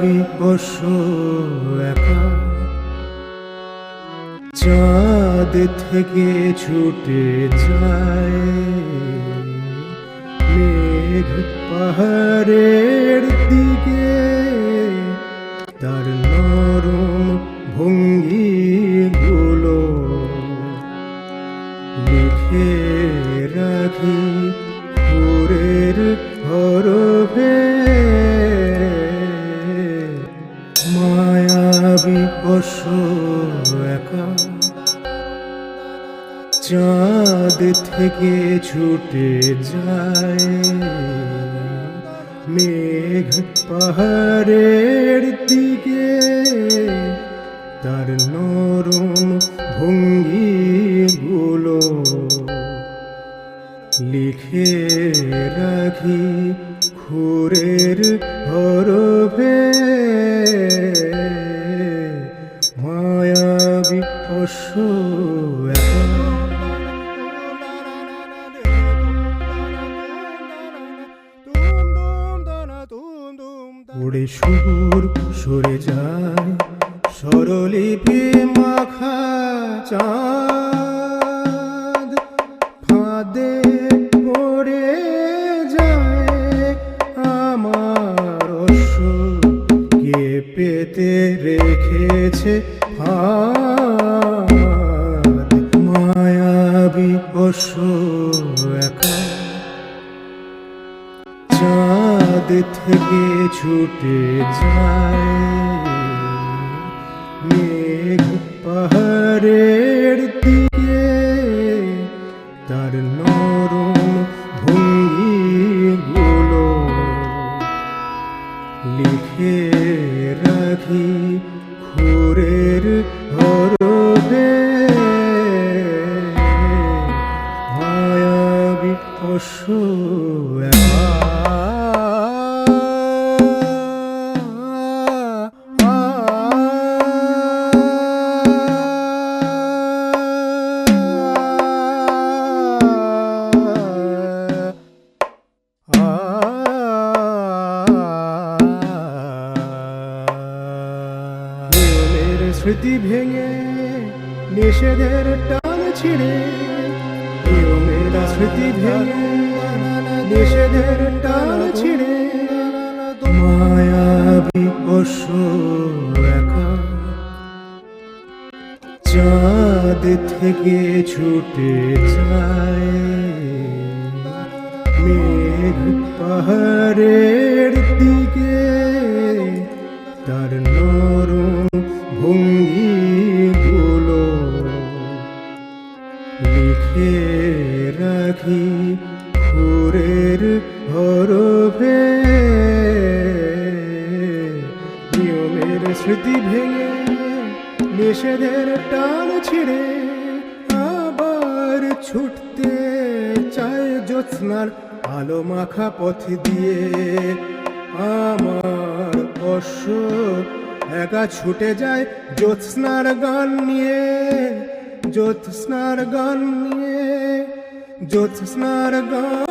মায়াবী পশু একা। চাঁদ থেকে ছুটে যায়। মেঘ পাহাড়ের দিকে তার পশু একা। চাঁদ থেকে ছুটে যায় মেঘ পাহাড়ের দিকে। তার নরম ভঙ্গি ভঙ্গিগুলো লিখে রাখি খুরের মায়াবী অশ্ব উড়ে সুর সরে যায় সরলিপি মাখা চাঁদ। ফাঁদে পড়ে যায় আমার কে পেতে রেখেছে অশ্ব একা চাঁদ থেকে ছুটে যায়, মেঘ পাহাড়ের দিকে, তার নরম ভঙ্গিগুলো লিখে রাখি খুরের হরফে স্মৃতি ভেঙে নিষেধের টান ছিঁড়ে নিয়মের স্মৃতি ভেঙে নিষেধের টান ছিঁড়ে। মায়াবী পশু চাঁদ থেকে ছুটে যায়। মেঘ পাহাড়ের দিকে, তার নরম ভঙ্গিগুলো লিখে রাখি খুরের হরফে নিয়মের স্মৃতি ভেঙে নিষেধের টান ছিঁড়ে আবার ছুটতে চায় জ্যোৎস্নার আলো মাখা পথ দিয়ে আমার অশ্ব একা ছুটে যায় জ্যোৎস্নার গান নিয়ে, জ্যোৎস্নার গান নিয়ে, জ্যোৎস্নার গান